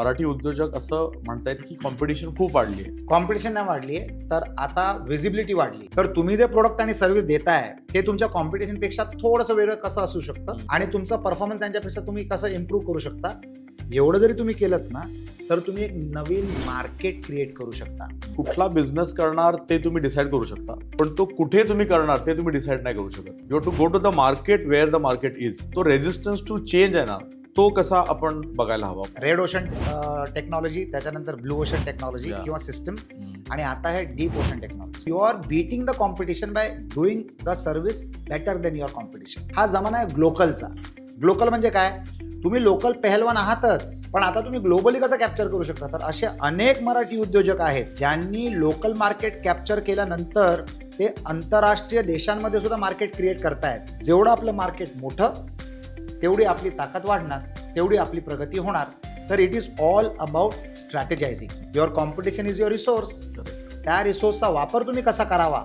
मराठी उद्योजक असं म्हणतायत की कॉम्पिटिशन खूप वाढली आहे. कॉम्पिटिशन नाही वाढली आहे तर आता विजिबिलिटी वाढली तर तुम्ही जे प्रोडक्ट आणि सर्व्हिस देताय ते तुमच्या कॉम्पिटिशनपेक्षा थोडंसं वेगळं कसं असू शकतं? आणि तुमचा परफॉर्मन्स त्यांच्यापेक्षा तुम्ही कसं इम्प्रूव्ह करू शकता? एवढं जरी तुम्ही केलं ना तर तुम्ही एक नवीन मार्केट क्रिएट करू शकता. कुठला बिझनेस करणार ते तुम्ही डिसाईड करू शकता. पण तो कुठे तुम्ही करणार ते तुम्ही डिसाईड नाही करू शकत. You to go to the market where the market is तो रेजिस्टन्स टू चेंज आहे ना तो कसा आपण बघायला हवा? रेड ओशन टेक्नॉलॉजी त्याच्यानंतर ब्लू ओशन टेक्नॉलॉजी. किंवा सिस्टम आणि आता आहे deep ocean technology you are beating the competition by doing the service better than your competition हा जमाना आहे ग्लोकलचा ग्लोकल म्हणजे काय? तुम्ही लोकल पहलवान आहातच. पण आता तुम्ही ग्लोबली कसं कॅप्चर करू शकता? तर असे अनेक मराठी उद्योजक आहेत ज्यांनी लोकल मार्केट कॅप्चर केल्यानंतर ते आंतरराष्ट्रीय देशांमध्ये सुद्धा मार्केट क्रिएट करतायत. जेवढं आपलं मार्केट मोठं तेवढी आपली ताकद वाढणार तेवढी आपली प्रगती होणार. तर it is all about strategising your competition is your resource त्या रिसोर्सचा वापर तुम्ही कसा करावा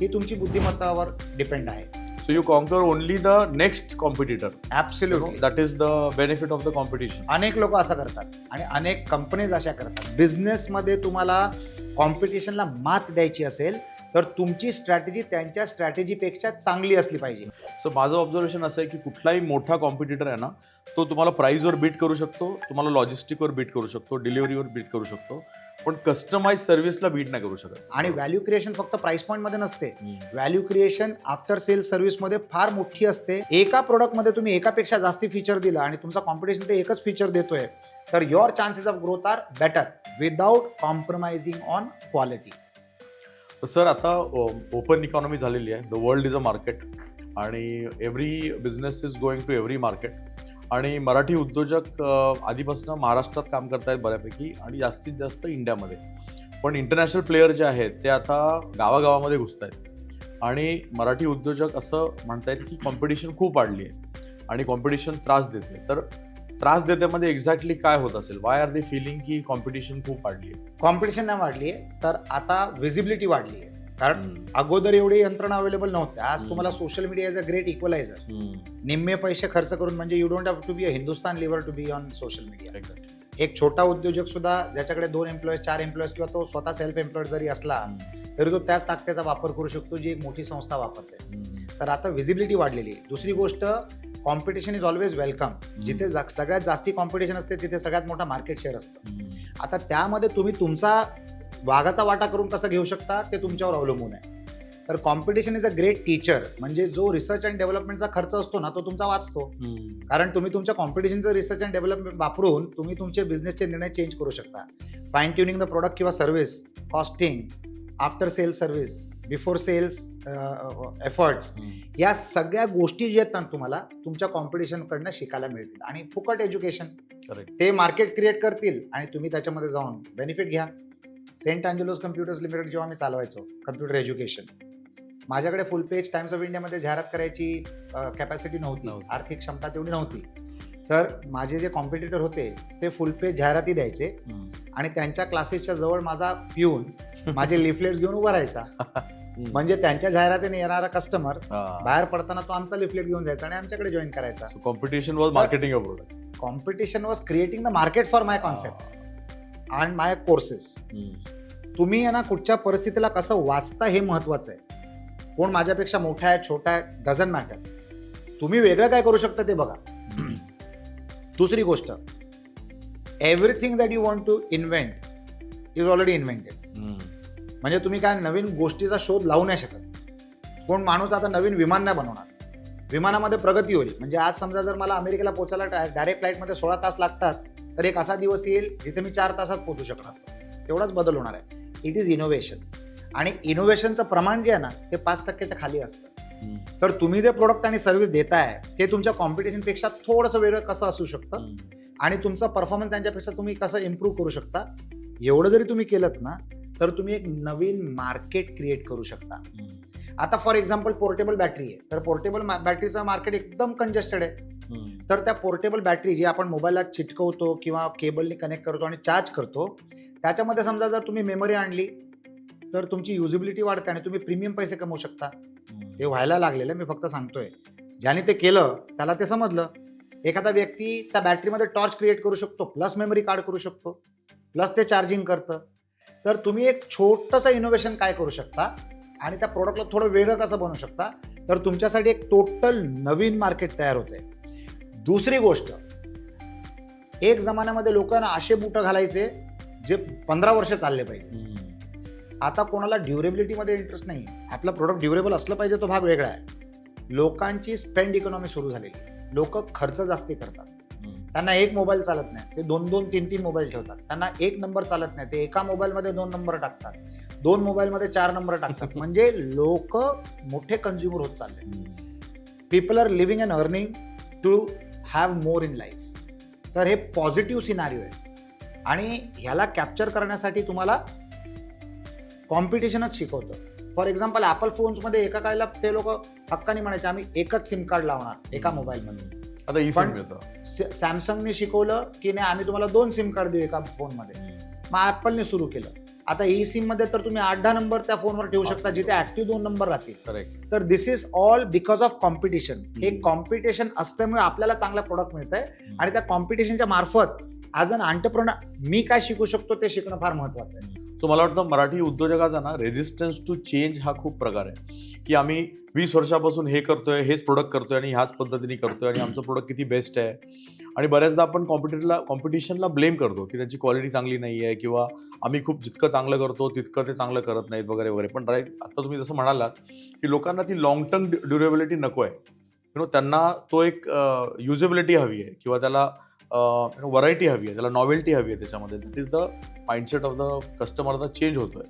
ही तुमची बुद्धिमत्तावर डिपेंड आहे. So you conquer only the next competitor absolutely that is the benefit of the competition अनेक लोक असं करतात आणि अनेक कंपनीज अशा करतात. बिझनेसमध्ये तुम्हाला कॉम्पिटिशनला मात द्यायची असेल तर तुमची स्ट्रॅटेजी त्यांच्या स्ट्रॅटेजीपेक्षा चांगली असली पाहिजे. सो माझं ऑब्झर्वेशन असं आहे की कुठलाही मोठा कॉम्पिटिटर आहे ना तो तुम्हाला प्राईजवर बीट करू शकतो तुम्हाला लॉजिस्टिकवर बीट करू शकतो डिलिव्हरीवर बीट करू शकतो पण कस्टमाइज सर्व्हिसला बीट नाही करू शकत. आणि व्हॅल्यू क्रिएशन फक्त प्राइस पॉईंटमध्ये नसते. व्हॅल्यू क्रिएशन आफ्टर सेल सर्व्हिसमध्ये फार मोठी असते. एका प्रोडक्टमध्ये तुम्ही एकापेक्षा जास्ती फीचर दिला आणि तुमचा कॉम्पिटिशन ते एकच फीचर देतोय तर your chances of growth are better without compromising on quality तर सर आता ओपन इकॉनॉमी झालेली आहे. The world is a market आणि every business is going to every market आणि मराठी उद्योजक आधीपासून महाराष्ट्रात काम करतायत बऱ्यापैकी आणि जास्तीत जास्त इंडियामध्ये. पण इंटरनॅशनल प्लेयर जे आहेत ते आता गावागावामध्ये घुसत आहेत आणि मराठी उद्योजक असं म्हणतायत की कॉम्पिटिशन खूप वाढली आहे. आणि कॉम्पिटिशन त्रास देते तर त्रास देत्यामध्ये एक्झॅक्टली काय होत असेल? वाय आर दे फिलिंग की कॉम्पिटिशन खूप वाढली आहे कॉम्पिटिशन नाही वाढली आहे तर आता विजिबिलिटी वाढली आहे कारण अगोदर एवढी यंत्रणा अवेलेबल नव्हत्या. आज हम्म. तुम्हाला social media is a great equaliser निम्मे पैसे खर्च करून म्हणजे you don't have to be a Hindustan Lever to be on social media एक छोटा उद्योजक सुद्धा ज्याच्याकडे दोन एम्प्लॉईज चार एम्प्लॉईज किंवा तो स्वतः सेल्फ एम्प्लॉईड जरी असला तरी तो त्याच ताकदीचा वापर करू शकतो जी एक मोठी संस्था वापरते. तर आता विजिबिलिटी वाढलेली आहे. दुसरी गोष्ट कॉम्पिटिशन इज ऑलवेज वेलकम जिथे सगळ्यात जास्ती कॉम्पिटिशन असते तिथे सगळ्यात मोठा मार्केट शेअर असतं. आता त्यामध्ये तुम्ही तुमचा वाघाचा वाटा करून कसं घेऊ शकता ते तुमच्यावर अवलंबून आहे. तर competition is a great teacher म्हणजे जो रिसर्च अँड डेव्हलपमेंटचा खर्च असतो ना तो तुमचा वाचतो. कारण तुम्ही तुमच्या कॉम्पिटिशनचं रिसर्च अँड डेव्हलपमेंट वापरून तुम्ही तुमचे बिझनेसचे निर्णय चेंज करू शकता. फाईन ट्युनिंग द प्रोडक्ट किंवा service costing after sale service before sales efforts या सगळ्या गोष्टी जे आहेत ना तुम्हाला तुमच्या कॉम्पिटिशनकडनं शिकायला मिळतील. आणि फुकट एज्युकेशन ते मार्केट क्रिएट करतील आणि तुम्ही त्याच्यामध्ये जाऊन बेनिफिट घ्या. सेंट अँजेलोस कम्प्युटर्स लिमिटेड जेव्हा मी चालवायचो कम्प्युटर एज्युकेशन माझ्याकडे फुल पेज टाइम्स ऑफ इंडियामध्ये जाहिरात करायची कॅपॅसिटी नव्हती. नव्हती. आर्थिक क्षमता तेवढी नव्हती. तर माझे जे कॉम्पिटिटर होते ते फुल पेज जाहिराती द्यायचे आणि त्यांच्या क्लासेसच्या जवळ माझा पिऊन माझे लिफलेट्स घेऊन उभा राहायचा. म्हणजे त्यांच्या जाहिरातीने येणारा कस्टमर बाहेर पडताना तो आमचा लिफलेट घेऊन जायचा आणि आमच्याकडे जॉईन करायचा. Competition was marketing a product competition was creating the market for my concept and my courses तुम्ही आहे ना कुठच्या परिस्थितीला कसं वाचता हे महत्वाचं आहे. कोण माझ्यापेक्षा मोठा आहे छोटा आहे डझन मॅटर तुम्ही वेगळं काय करू शकता ते बघा. दुसरी गोष्ट. Everything that you want to invent is already invented म्हणजे तुम्ही काय नवीन गोष्टीचा शोध लावू नाही शकत. कोण माणूस आता नवीन विमान नाही बनवणार. विमानामध्ये प्रगती होईल. म्हणजे आज समजा जर मला अमेरिकेला पोचायला डायरेक्ट फ्लाईटमध्ये सोळा तास लागतात तर एक असा दिवस येईल जिथे मी चार तासात पोहोचू शकणार. तेवढाच बदल होणार आहे. इट इज इनोव्हेशन आणि इनोव्हेशनचं प्रमाण जे आहे ना ते पाच टक्क्याच्या खाली असतं. तर तुम्ही जे प्रोडक्ट आणि सर्व्हिस देताय ते तुमच्या कॉम्पिटिशनपेक्षा थोडंसं वेगळं कसं असू शकतं? आणि तुमचा परफॉर्मन्स त्यांच्यापेक्षा तुम्ही कसं इम्प्रूव्ह करू शकता? एवढं जरी तुम्ही केलं ना तर तुम्ही एक नवीन मार्केट क्रिएट करू शकता. आता फॉर एक्झाम्पल पोर्टेबल बॅटरी आहे. तर पोर्टेबल बॅटरीचं मार्केट एकदम कंजेस्टेड आहे. तर त्या पोर्टेबल बॅटरी जी आपण मोबाईलला चिटकवतो किंवा केबलने कनेक्ट करतो आणि चार्ज करतो त्याच्यामध्ये समजा जर तुम्ही मेमरी आणली तर तुमची युजिबिलिटी वाढते आणि तुम्ही प्रीमियम पैसे कमवू शकता. ते व्हायला लागलेलं मी फक्त सांगतोय. ज्याने ते केलं त्याला ते समजलं. एखादा व्यक्ती त्या बॅटरीमध्ये टॉर्च क्रिएट करू शकतो प्लस मेमरी कार्ड करू शकतो प्लस ते चार्जिंग करतं. तर तुम्ही एक छोटंसं इनोव्हेशन काय करू शकता? आणि त्या प्रोडक्टला थोडं वेगळं कसं बनवू शकता? तर तुमच्यासाठी एक टोटल नवीन मार्केट तयार होते दुसरी गोष्ट एक जमान्यामध्ये लोकांना असे बुटं घालायचे जे पंधरा वर्ष चालले पाहिजे. आता कोणाला ड्युरेबिलिटीमध्ये इंटरेस्ट नाही. आपलं प्रोडक्ट ड्युरेबल असलं पाहिजे तो भाग वेगळा आहे. लोकांची स्पेंड इकॉनॉमी सुरू झालेली. लोक खर्च जास्ती करतात. त्यांना एक मोबाईल चालत नाही. ते दोन दोन तीन तीन मोबाईल ठेवतात. त्यांना एक नंबर चालत नाही. ते एका मोबाईलमध्ये दोन नंबर टाकतात. दोन मोबाईलमध्ये चार नंबर टाकतात. म्हणजे लोक मोठे कन्झ्युमर होत चालले. People are living and earning to have more in life तर हे पॉझिटिव्ह सिनारिओ आहे. आणि ह्याला कॅप्चर करण्यासाठी तुम्हाला कॉम्पिटिशनच शिकवतं. फॉर एक्झाम्पल ॲपल फोन्समध्ये एका काळाला ते लोक हक्काने म्हणायचे आम्ही एकच सिम कार्ड लावणार एका मोबाईलमध्ये आता ई सिम पण- मिळतं सॅमसंगने शिकवलं की नाही आम्ही तुम्हाला दोन सिम कार्ड देऊ एका फोनमध्ये मग ॲपलने सुरू केलं. आता ई सिममध्ये तर तुम्ही आठ दहा नंबर त्या फोनवर ठेवू शकता जिथे ऍक्टिव्ह दोन नंबर राहतील. करेक्ट तर this is all because of competition हे कॉम्पिटिशन असल्यामुळे आपल्याला चांगला प्रोडक्ट मिळत आहे आणि त्या कॉम्पिटिशनच्या मार्फत ॲज अन आंटरप्रोनर मी काय शिकू शकतो ते शिकणं फार महत्वाचं आहे. सो मला वाटतं मराठी उद्योजकाचा ना रेजिस्टन्स टू चेंज हा खूप प्रकार आहे. की आम्ही वीस वर्षापासून हे करतोय हेच प्रोडक्ट करतोय आणि ह्याच पद्धतीने करतोय आणि आमचं प्रोडक्ट किती बेस्ट आहे. आणि बऱ्याचदा आपण कॉम्पिटिटला कॉम्पिटिशनला ब्लेम करतो की त्यांची क्वालिटी चांगली नाही आहे किंवा आम्ही खूप जितकं चांगलं करतो तितकं ते चांगलं करत नाहीत वगैरे वगैरे. पण राईट आता तुम्ही जसं म्हणालात की लोकांना ती लॉंग टर्म ड्युरेबिलिटी नको आहे. यु नो त्यांना तो एक युजेबिलिटी हवी आहे किंवा त्याला व्हरायटी हवी आहे त्याला नॉवेल्टी हवी आहे त्याच्यामध्ये. That is the mindset of the customer change होतोय.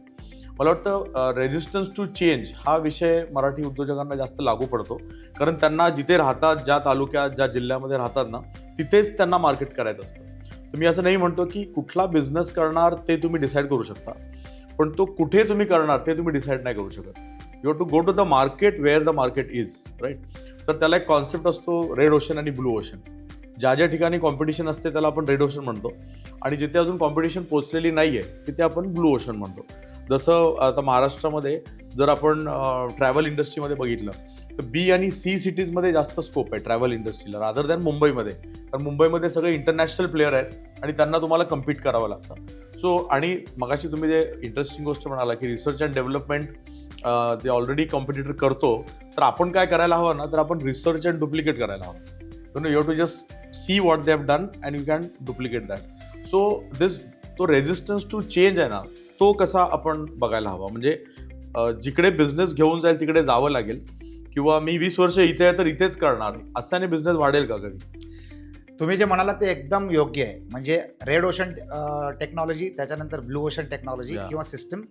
मला वाटतं रेजिस्टन्स टू चेंज हा विषय मराठी उद्योजकांना जास्त लागू पडतो. कारण त्यांना जिथे राहतात ज्या तालुक्यात ज्या जिल्ह्यामध्ये राहतात ना तिथेच त्यांना मार्केट करायचं असतं. तर मी असं नाही म्हणतो की कुठला बिझनेस करणार ते तुम्ही डिसाईड करू शकता. पण तो कुठे तुम्ही करणार ते तुम्ही डिसाईड नाही करू शकत. You to go to the market where the market is right तर त्याला एक कॉन्सेप्ट असतो रेड ओशन आणि ब्लू ओशन ज्या ज्या ठिकाणी कॉम्पिटिशन असते त्याला आपण रेड ओशन म्हणतो. आणि जिथे अजून कॉम्पिटिशन पोचलेली नाही आहे तिथे आपण ब्लू ओशन म्हणतो. जसं आता महाराष्ट्रामध्ये जर आपण ट्रॅव्हल इंडस्ट्रीमध्ये बघितलं तर बी आणि सी सिटीजमध्ये जास्त स्कोप आहे ट्रॅव्हल इंडस्ट्रीला रादर दॅन मुंबईमध्ये. कारण मुंबईमध्ये सगळे इंटरनॅशनल प्लेअर आहेत आणि त्यांना तुम्हाला कम्पीट करावं लागतं. सो आणि मगाशी तुम्ही जे इंटरेस्टिंग गोष्ट म्हणाला की रिसर्च अँड डेव्हलपमेंट ते ऑलरेडी कॉम्पिटिटर करतो तर आपण काय करायला हवं ना? तर आपण रिसर्च अँड डुप्लिकेट करायला हवं. No you to just see what they have done and you can duplicate that so this तो रेजिस्टन्स टू चेंज आहे ना तो कसा आपण बघायला हवा? म्हणजे जिकडे बिझनेस घेऊन जाईल तिकडे जावं लागेल. किंवा मी वीस वर्ष इथे आहे तर इथेच करणार. असाने बिझनेस वाढेल का कधी? तुम्ही जे म्हणाला ते एकदम योग्य आहे. म्हणजे रेड ओशन टेक्नॉलॉजी त्याच्यानंतर ब्लू ओशन टेक्नॉलॉजी. किंवा सिस्टम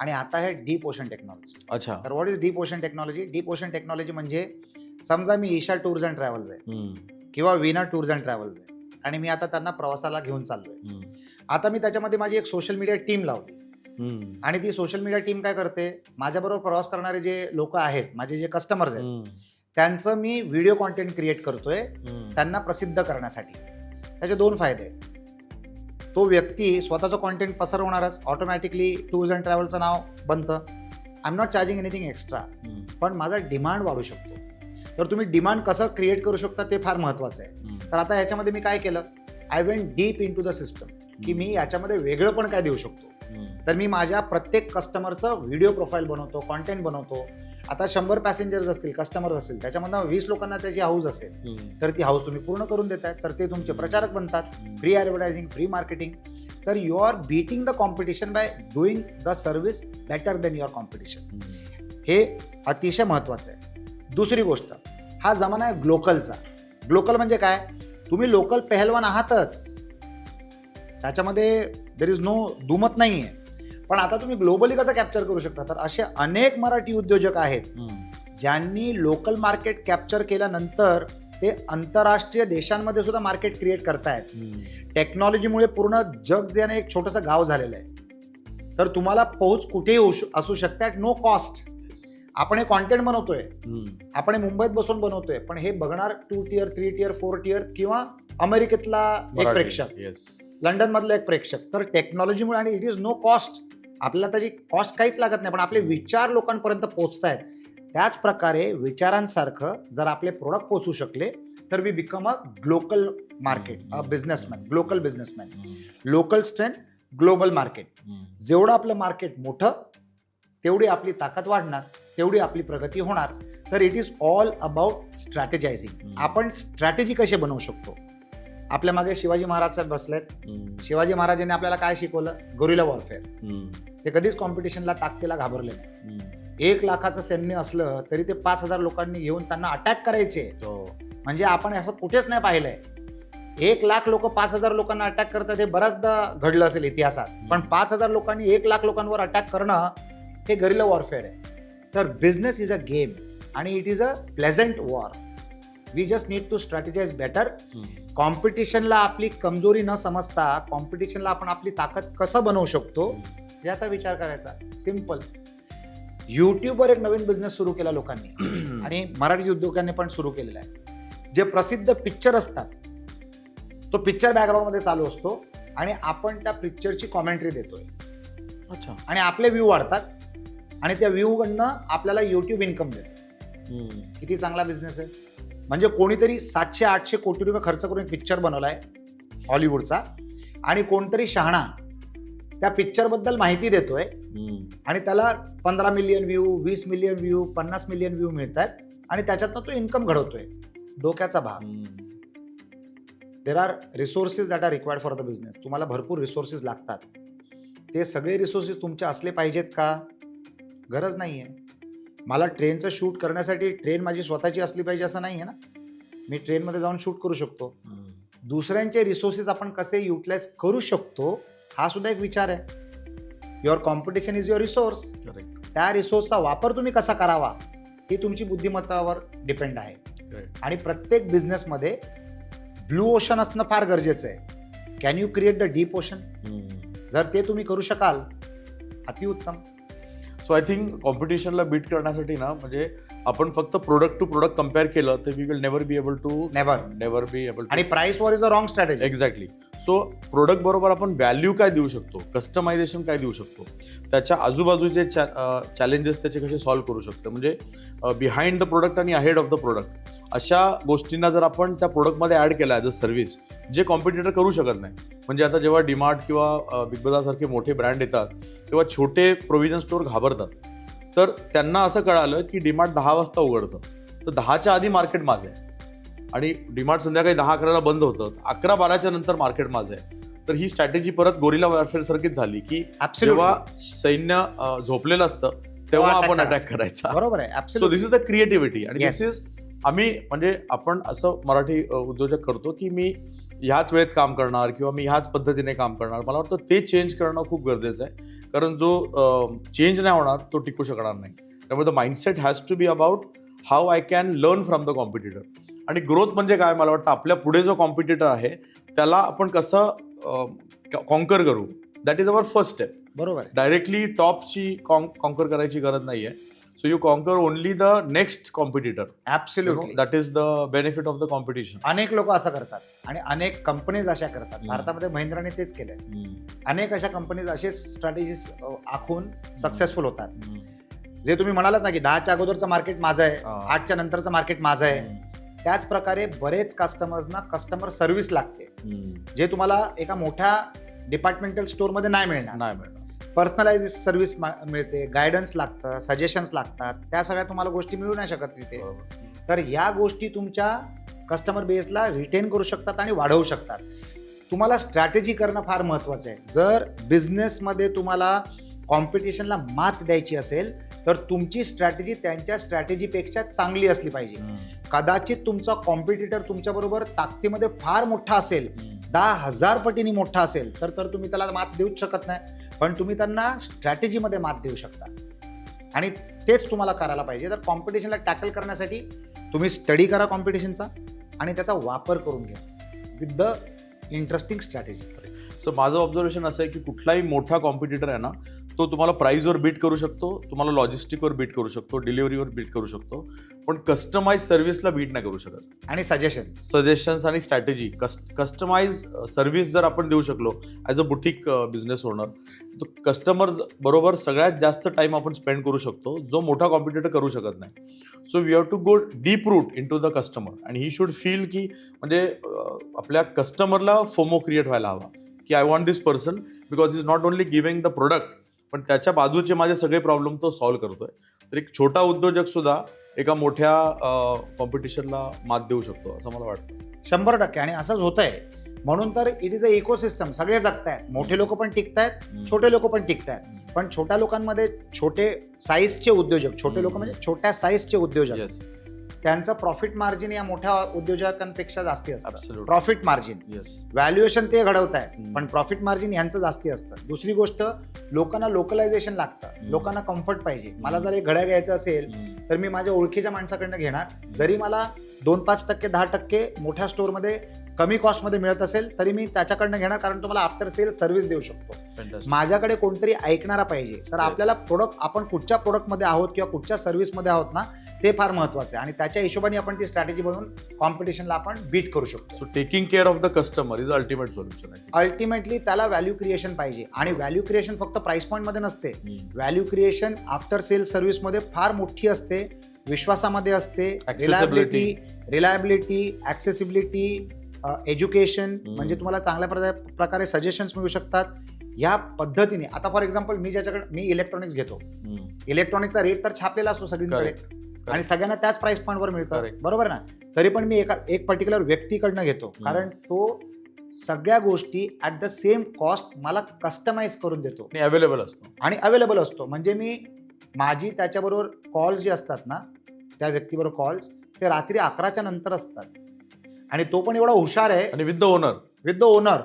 आणि आता आहे डीप ओशन टेक्नॉलॉजी अच्छा. तर what is deep ocean technology deep ocean technology म्हणजे समजा मी ईशा टूर्स अँड ट्रॅव्हल्स आहे. किंवा विना टूर्स अँड ट्रॅव्हल्स आहे. आणि मी आता त्यांना प्रवासाला घेऊन चाललोय. आता मी त्याच्यामध्ये माझी एक सोशल मीडिया टीम लावली. आणि ती सोशल मीडिया टीम काय करते? माझ्याबरोबर प्रवास करणारे जे लोक आहेत माझे जे कस्टमर्स आहेत त्यांचं मी व्हिडिओ कॉन्टेंट क्रिएट करतोय. त्यांना प्रसिद्ध करण्यासाठी. त्याचे दोन फायदे आहेत. तो व्यक्ती स्वतःचं कॉन्टेंट पसरवणारच ऑटोमॅटिकली टूर्स अँड ट्रॅव्हलचं नाव बनतं. I am not charging anything extra पण माझा डिमांड वाढू शकतो. तर तुम्ही डिमांड कसं क्रिएट करू शकता ते फार महत्त्वाचं आहे. तर आता ह्याच्यामध्ये मी काय केलं? I went deep into the system की मी याच्यामध्ये वेगळं पण काय देऊ शकतो? तर मी माझ्या प्रत्येक कस्टमरचं व्हिडिओ प्रोफाईल बनवतो कॉन्टेंट बनवतो. आता शंभर पॅसेंजर्स असतील कस्टमर्स असतील त्याच्यामधनं वीस लोकांना त्याची हाऊस असेल तर ती हाऊस तुम्ही पूर्ण करून देताय तर ते तुमचे प्रचारक बनतात. फ्री ॲडव्हर्टायझिंग फ्री मार्केटिंग तर you are beating the competition by doing the service better than your competition हे अतिशय महत्त्वाचं आहे. दुसरी गोष्ट हा जमाना आहे ग्लोकलचा. ग्लोकल म्हणजे काय? तुम्ही लोकल पेहलवान आहातच. त्याच्यामध्ये देर इज नो दुमत नाही आहे पण आता तुम्ही ग्लोबली कसं कॅप्चर करू शकता? तर असे अनेक मराठी उद्योजक आहेत ज्यांनी लोकल मार्केट कॅप्चर केल्यानंतर ते आंतरराष्ट्रीय देशांमध्ये सुद्धा मार्केट क्रिएट करतायत. टेक्नॉलॉजीमुळे पूर्ण जग जे ना, एक छोटंसं गाव झालेलं आहे. तर तुम्हाला पोहोच कुठेही असू शकते ॲट नो कॉस्ट आपण हे कॉन्टेंट बनवतोय. आपण हे मुंबईत बसून बनवतोय. पण हे बघणार two tier three tier four tier किंवा अमेरिकेतला एक प्रेक्षक. लंडन मधला एक प्रेक्षक. तर टेक्नॉलॉजीमुळे आणि इट इज नो कॉस्ट आपल्याला त्याची कॉस्ट काहीच लागत नाही. पण आपले विचार लोकांपर्यंत पोहोचत आहेत त्याच प्रकारे विचारांसारखं जर आपले प्रोडक्ट पोहोचू शकले तर we become a glocal market a businessman glocal businessman local strength global market जेवढं आपलं मार्केट मोठं तेवढी आपली ताकद वाढणार. तेवढी आपली प्रगती होणार. तर it is all about strategising. आपण स्ट्रॅटेजी कशी बनवू शकतो? आपल्या मागे शिवाजी महाराज साहेब बसलेत. शिवाजी महाराजांनी आपल्याला काय शिकवलं? गोरिला वॉरफेअर ते कधीच कॉम्पिटिशनला ताकदीला घाबरले नाही. एक लाखाचं सैन्य असलं तरी ते पाच हजार लोकांनी घेऊन त्यांना अटॅक करायचे. म्हणजे आपण असं कुठेच नाही पाहिलंय. एक लाख लोक पाच हजार लोकांना अटॅक करतात हे बऱ्याचदा घडलं असेल इतिहासात. पण पाच हजार लोकांनी एक लाख लोकांवर अटॅक करणं हे गरिला वॉरफेअर आहे. तर बिझनेस इज अ गेम आणि it is a pleasant war we just need to strategise better कॉम्पिटिशनला आपली कमजोरी न समजता कॉम्पिटिशनला आपण आपली ताकद कसं बनवू शकतो याचा विचार करायचा. सिंपल युट्यूबवर एक नवीन बिझनेस सुरू केला लोकांनी. आणि मराठी उद्योगांनी पण सुरू केलेला आहे. जे प्रसिद्ध पिक्चर असतात तो पिक्चर बॅकग्राऊंडमध्ये चालू असतो आणि आपण त्या पिक्चरची कॉमेंट्री देतोय. अच्छा. आणि आपले व्ह्यू वाढतात. आणि त्या व्ह्यूकडनं आपल्याला युट्यूब इन्कम देतो किती चांगला बिझनेस आहे. म्हणजे कोणीतरी सातशे आठशे कोटी रुपये खर्च करून एक पिक्चर बनवलाय हॉलिवूडचा आणि कोणतरी शहाणा त्या पिक्चरबद्दल माहिती देतोय. आणि त्याला पंधरा मिलियन व्ह्यू वीस मिलियन व्ह्यू पन्नास मिलियन व्ह्यू मिळतात आणि त्याच्यातनं तो इन्कम घडवतोय. डोक्याचा भाग. There are resources that are required for the business तुम्हाला भरपूर रिसोर्सेस लागतात. ते सगळे रिसोर्सेस तुमचे असले पाहिजेत का? गरज नाही आहे मला ट्रेनचं शूट करण्यासाठी ट्रेन माझी स्वतःची असली पाहिजे असं नाही आहे ना. मी ट्रेनमध्ये जाऊन शूट करू शकतो. दुसऱ्यांचे रिसोर्सेस आपण कसे युटिलाइज करू शकतो हा सुद्धा एक विचार आहे. Your competition is your resource त्या रिसोर्सचा वापर तुम्ही कसा करावा ही तुमची बुद्धिमत्तावर डिपेंड आहे. आणि प्रत्येक बिझनेसमध्ये ब्लू ओशन असणं फार गरजेचं आहे. Can you create the deep ocean जर ते तुम्ही करू शकाल अतिउत्तम. सो आय थिंक कॉम्पिटिशनला बीट करण्यासाठी ना म्हणजे आपण फक्त प्रोडक्ट टू प्रोडक्ट कंपेअर केलं तर we will never be able to never never be able आणि प्राइस वर is a wrong strategy exactly so product बरोबर आपण व्हॅल्यू काय देऊ शकतो? कस्टमायझेशन काय देऊ शकतो? त्याच्या आजूबाजूचे चॅलेंजेस त्याचे कसे सॉल्व्ह करू शकतो? म्हणजे बिहाइंड द प्रोडक्ट आणि अहेड ऑफ द प्रोडक्ट अशा गोष्टींना जर आपण त्या प्रोडक्टमध्ये ॲड केला ॲज अ सर्व्हिस जे कॉम्पिटिटर करू शकत नाही. म्हणजे आता जेव्हा डीमार्ट किंवा बिग बाजारसारखे मोठे ब्रँड येतात तेव्हा छोटे प्रोव्हिजन स्टोअर घाबरतात. तर त्यांना असं कळालं की डीमार्ट दहा वाजता उघडतं. तर दहाच्या आधी मार्केट माझं आहे. आणि डीमार्ट संध्याकाळी दहा अकराला बंद होतं. अकरा बाराच्या नंतर मार्केट माझं आहे. तर ही स्ट्रॅटेजी परत गोरिला वॉरफेअर सारखीच झाली की जेव्हा सैन्य झोपलेलं असतं तेव्हा आपण अटॅक करायचा. बरोबर आहे. So this. Is the creativity आणि दिस. इज आम्ही म्हणजे आपण असं मराठी उद्योजक करतो की मी ह्याच वेळेत काम करणार किंवा मी ह्याच पद्धतीने काम करणार. मला वाटतं ते चेंज करणं खूप गरजेचं आहे. कारण जो चेंज नाही होणार तो टिकू शकणार नाही. त्यामुळे the mindset has to be about how I can learn from the competitor आणि ग्रोथ म्हणजे काय? मला वाटतं आपल्या पुढे जो कॉम्पिटिटर आहे त्याला आपण कसं कॉन्कर करू? That is our first step बरोबर आहे. डायरेक्टली टॉपची कॉन्कर करायची गरज नाही आहे so you conquer only the next competitor absolutely that is the benefit of the competition अनेक लोक असं करतात. आणि अनेक कंपनीज अशा करतात. भारतामध्ये महिंद्राने तेच केलंय. अनेक अशा कंपनीज असेच स्ट्रॅटेजीज आखून सक्सेसफुल होतात. जे तुम्ही म्हणालात ना की दहाच्या अगोदरचं मार्केट माझं आहे हा. आठच्या नंतरचं मार्केट माझं आहे. त्याच प्रकारे बरेच कस्टमर्सना कस्टमर सर्व्हिस लागते. जे तुम्हाला एका मोठ्या डिपार्टमेंटल स्टोअरमध्ये नाही मिळणार. नाही मॅडम पर्सनलाइज सर्व्हिस मिळते गायडन्स लागतं सजेशन्स लागतात. त्या सगळ्या तुम्हाला गोष्टी मिळू नाही शकत तिथे. तर या गोष्टी तुमच्या कस्टमर बेसला रिटेन करू शकतात आणि वाढवू शकतात. तुम्हाला स्ट्रॅटेजी करणं फार महत्त्वाचं आहे. जर बिझनेसमध्ये तुम्हाला कॉम्पिटिशनला मात द्यायची असेल तर तुमची स्ट्रॅटेजी त्यांच्या स्ट्रॅटेजीपेक्षा चांगली असली पाहिजे. कदाचित तुमचा कॉम्पिटिटर तुमच्याबरोबर ताकदीमध्ये फार मोठा असेल दहा हजार पटीने मोठा असेल तर तर तुम्ही त्याला मात देऊच शकत नाही. पण तुम्ही त्यांना स्ट्रॅटेजीमध्ये मात देऊ शकता. आणि तेच तुम्हाला करायला पाहिजे. तर कॉम्पिटिशनला टॅकल करण्यासाठी तुम्ही स्टडी करा कॉम्पिटिशनचा आणि त्याचा वापर करून घ्या. With the interesting strategy so माझं ऑब्झर्वेशन असं आहे की कुठलाही मोठा कॉम्पिटिटर आहे ना तो तुम्हाला प्राईजवर बीट करू शकतो तुम्हाला लॉजिस्टिकवर बीट करू शकतो डिलिव्हरीवर बीट करू शकतो पण कस्टमाइज सर्व्हिसला बीट नाही करू शकत. आणि सजेशन सजेशन्स आणि स्ट्रॅटेजी कस्ट कस्टमाइज सर्व्हिस जर आपण देऊ शकलो as a boutique business owner तर कस्टमर बरोबर सगळ्यात जास्त टाईम आपण स्पेंड करू शकतो जो मोठा कॉम्पिटिटर करू शकत नाही. So we have to go deep root in to the customer आणि ही शुड फील की म्हणजे अं, आपल्या कस्टमरला फोमो क्रिएट व्हायला हवा. की I want this person because is not only giving the product पण त्याच्या बाजूचे माझे सगळे प्रॉब्लेम तो सॉल्व्ह करतोय. तर एक छोटा उद्योजक सुद्धा एका मोठ्या कॉम्पिटिशनला मात देऊ शकतो असं मला वाटतं. शंभर टक्के. आणि असंच होतंय. म्हणून तर इट इज अ इकोसिस्टम सगळे जगतायत. मोठे लोक पण टिकतायत छोटे लोक पण टिकतायत. पण छोट्या लोकांमध्ये छोटे साईजचे उद्योजक छोटे लोक. म्हणजे छोट्या साईजचे उद्योजक. त्यांचं प्रॉफिट मार्जिन या मोठ्या उद्योजकांपेक्षा जास्ती असतं. प्रॉफिट मार्जिन व्हॅल्युएशन ते घडवत आहेत हम्म. पण प्रॉफिट मार्जिन यांचं जास्ती असतं. दुसरी गोष्ट लोकांना लोकलायझेशन लागतं. लोकांना कम्फर्ट पाहिजे. मला जर एक घड्याळ घ्यायचं असेल तर मी माझ्या ओळखीच्या माणसाकडनं घेणार. जरी मला दोन पाच टक्के दहा टक्के मोठ्या स्टोअरमध्ये कमी कॉस्टमध्ये मिळत असेल तरी मी त्याच्याकडनं घेणार कारण तुम्हाला आफ्टर सेल सर्व्हिस देऊ शकतो. माझ्याकडे कोणतरी ऐकणारा पाहिजे. तर. आपल्याला प्रोडक्ट आपण कुठच्या प्रोडक्टमध्ये आहोत किंवा कुठच्या सर्व्हिसमध्ये आहोत ना ते फार महत्वाचं आहे. आणि त्याच्या हिशोबाने आपण ती स्ट्रॅटेजी बनवून कॉम्पिटिशनला आपण बीट करू शकतो. So taking care of the customer is ultimate solution ultimately त्याला व्हॅल्यू क्रिएशन पाहिजे. आणि व्हॅल्यू क्रिएशन फक्त प्राइस पॉईंटमध्ये नसते. व्हॅल्यू क्रिएशन आफ्टर सेल सर्व्हिसमध्ये फार मोठी असते विश्वासामध्ये असते. Reliability reliability accessibility education. म्हणजे तुम्हाला चांगल्या प्रकारे सजेशन्स मिळू शकतात. या पद्धतीने आता फॉर एक्झाम्पल मी ज्याच्याकडे मी इलेक्ट्रॉनिक्स घेतो. इलेक्ट्रॉनिकचा रेट तर छापलेला असतो सगळीकडे. आणि सगळ्यांना त्याच प्राइस पॉईंटवर मिळतं. बरोबर ना? तरी पण मी एका एक पर्टिक्युलर व्यक्तीकडनं घेतो. कारण तो सगळ्या गोष्टी ॲट द सेम कॉस्ट मला कस्टमाइज करून देतो. अवेलेबल असतो. आणि अवेलेबल असतो. म्हणजे मी माझी त्याच्याबरोबर कॉल्स जे असतात ना त्या व्यक्तीबरोबर कॉल्स ते रात्री अकराच्या नंतर असतात. आणि तो पण एवढा हुशार आहे. आणि with the owner with the owner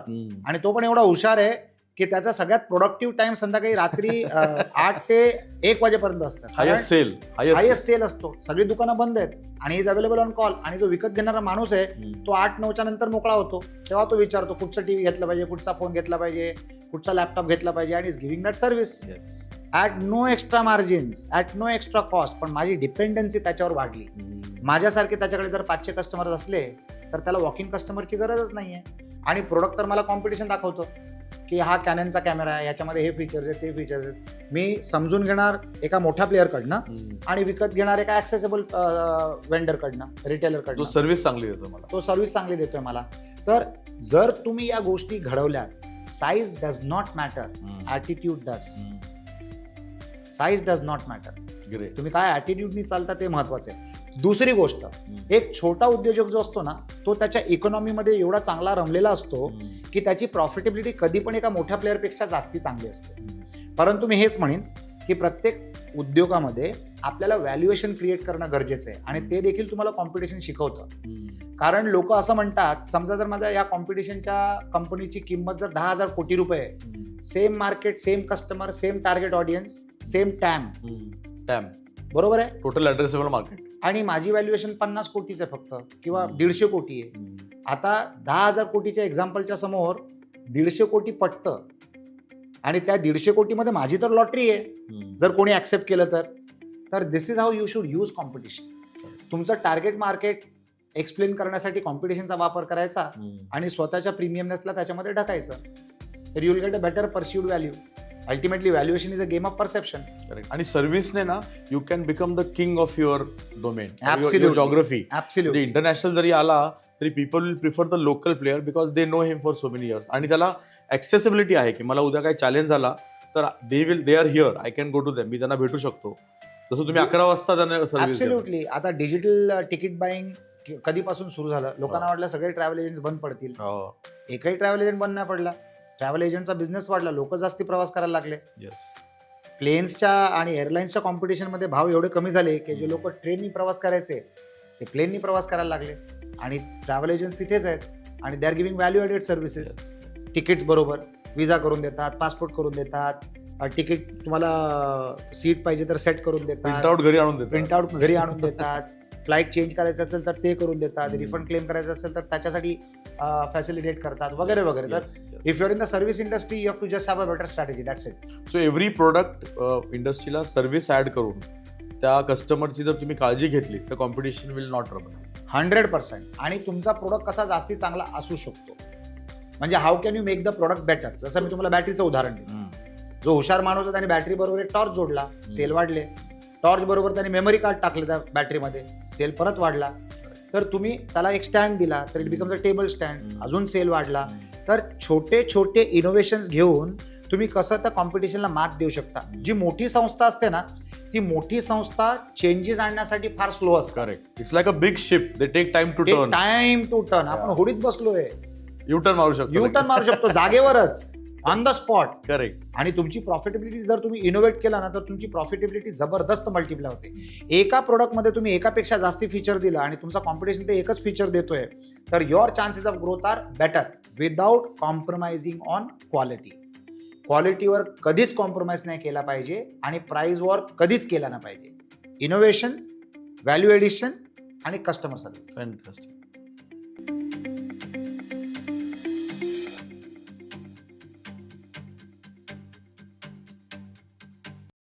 आणि तो पण एवढा हुशार आहे की त्याचा सगळ्यात प्रोडक्टिव्ह टाइम संध्याकाळी रात्री आठ ते एक वाजेपर्यंत असतं. हायस्ट सेल हायस्ट सेल असतो. सगळी दुकानं बंद आहेत आणि इज अवेलेबल ऑन कॉल आणि जो विकत घेणारा माणूस आहे तो आठ नऊच्या नंतर मोकळा होतो. तेव्हा तो विचारतो कुठचा टीव्ही घेतला पाहिजे? कुठचा फोन घेतला पाहिजे? कुठचा लॅपटॉप घेतला पाहिजे? आणि is giving that service at no extra margins at no extra cost पण माझी डिपेंडन्सी त्याच्यावर वाढली. माझ्यासारखे त्याच्याकडे जर पाचशे कस्टमर असले तर त्याला वॉकिंग कस्टमरची गरजच नाही आहे आणि प्रोडक्ट तर मला कॉम्पिटिशन दाखवतो. की हा कॅननचा कॅमेरा आहे याच्यामध्ये हे फीचर्स आहेत ते फीचर्स आहेत. मी समजून घेणार एका मोठ्या प्लेअरकडनं आणि विकत घेणार एका ॲक्सेसेबल वेंडरकडनं रिटेलरकडनं सर्व्हिस चांगली देतो मला. तो सर्व्हिस चांगली देतोय मला. तर जर तुम्ही या गोष्टी घडवल्यात size does not matter attitude does size does not matter तुम्ही काय ॲटिट्यूडनी चालता ते महत्वाचं आहे. दुसरी गोष्ट एक छोटा उद्योजक जो असतो ना तो त्याच्या इकॉनॉमीमध्ये एवढा चांगला रमलेला असतो की त्याची प्रॉफिटेबिलिटी कधी पण एका मोठ्या प्लेअरपेक्षा जास्ती चांगली असते. परंतु मी हेच म्हणेन की प्रत्येक उद्योगामध्ये आपल्याला व्हॅल्युएशन क्रिएट करणं गरजेचं आहे आणि ते देखील तुम्हाला कॉम्पिटिशन शिकवतं. कारण लोक असं म्हणतात समजा जर माझ्या या कॉम्पिटिशनच्या कंपनीची किंमत जर दहा हजार कोटी रुपये same market same customer same target audience same TAM TAM बरोबर आहे? टोटल ऍड्रेसेबल मार्केट आणि माझी व्हॅल्युएशन पन्नास कोटीच आहे फक्त किंवा दीडशे कोटी आहे. आता दहा हजार कोटीच्या एक्झाम्पलच्या समोर दीडशे कोटी पटतं. आणि त्या दीडशे कोटीमध्ये माझी तर लॉटरी आहे. जर कोणी ऍक्सेप्ट केलं तर. तर this is how you should use competition तुमचं टार्गेट मार्केट एक्सप्लेन करण्यासाठी कॉम्पिटिशनचा वापर करायचा आणि स्वतःच्या प्रीमियमनेसला त्याच्यामध्ये ढकायचं तर you will get a better perceived value ultimately valuation is a game of perception correct आणि सर्व्हिसने ना you can become the king of your domain. Geography absolutely international जरी आला तरी people will prefer the local player because they know him for so many years आणि त्याला accessibility आहे की मला उद्या काही चॅलेंज झाला तर they will they are here I can go to them मी त्यांना भेटू शकतो. जसं तुम्ही अकरा वाजता त्यांना आता डिजिटल तिकीट बाईंग कधीपासून सुरू झालं? लोकांना हो. वाटलं सगळे ट्रॅव्हल एजंट्स बंद पडतील. एकही ट्रॅव्हल एजंट बंद नाही पडला. ट्रॅव्हल एजंटचा बिझनेस वाढला लोक जास्ती प्रवास करायला लागले. येस प्लेन्सच्या आणि एअरलाईन्सच्या कॉम्पिटिशनमध्ये भाव एवढे कमी झाले की जे लोक ट्रेननी प्रवास करायचे ते प्लेननी प्रवास करायला लागले. आणि ट्रॅव्हल एजंट्स तिथेच आहेत आणि they are giving value added services tickets बरोबर विजा करून देतात पासपोर्ट करून देतात तिकीट तुम्हाला सीट पाहिजे तर सेट करून देतात. घरी आणून देतो प्रिंट आउट घरी आणून देतात. फ्लाईट चेंज करायचं असेल तर ते करून देतात. रिफंड क्लेम करायचं असेल तर त्याच्यासाठी फॅसिलिटेट करतात वगैरे वगैरे. तर. If your in the service industry you have to just have a better strategy that's it so every product इंडस्ट्रीला service add करून त्या कस्टमरची जर तुम्ही काळजी घेतली तर competition will not rubble hundred percent. आणि तुमचा प्रोडक्ट कसा जास्ती चांगला असू शकतो. म्हणजे how can you make the product better जसं मी तुम्हाला बॅटरीचं उदाहरण दिलं. जो हुशार माणूस होता त्याने बॅटरी बरोबर एक टॉर्च जोडला सेल वाढले. टॉर्च बरोबर त्याने मेमरी कार्ड टाकलं त्या बॅटरीमध्ये. सेल परत वाढला. तर तुम्ही त्याला एक स्टँड दिला तर it becomes a table stand. अजून सेल वाढला. तर छोटे छोटे इनोव्हेशन्स घेऊन तुम्ही कसं त्या कॉम्पिटिशनला मात देऊ शकता? जी मोठी संस्था असते ना ती मोठी संस्था चेंजेस आणण्यासाठी फार स्लो असते. Correct it's like a big ship they take time to turn time to turn आपण. होडीत बसलोय. यू टर्न मारू शकतो यू टर्न मारू शकतो. जागेवरच. ऑन द स्पॉट करेक्ट आणि तुमची प्रॉफिटेबिलिटी जर तुम्ही इनोव्हेट केला ना तर तुमची प्रॉफिटेबिलिटी जबरदस्त मल्टिप्लाय होते. एका प्रोडक्टमध्ये तुम्ही एकापेक्षा जास्त फीचर दिला आणि तुमचा कॉम्पिटिशन ते एकच फीचर देतोय तर your chances of growth are better without compromising on quality क्वालिटीवर कधीच कॉम्प्रोमाइज नाही केला पाहिजे आणि प्राईजवर कधीच केला नाही पाहिजे. इनोव्हेशन व्हॅल्यू एडिशन आणि कस्टमर सर्व्हिस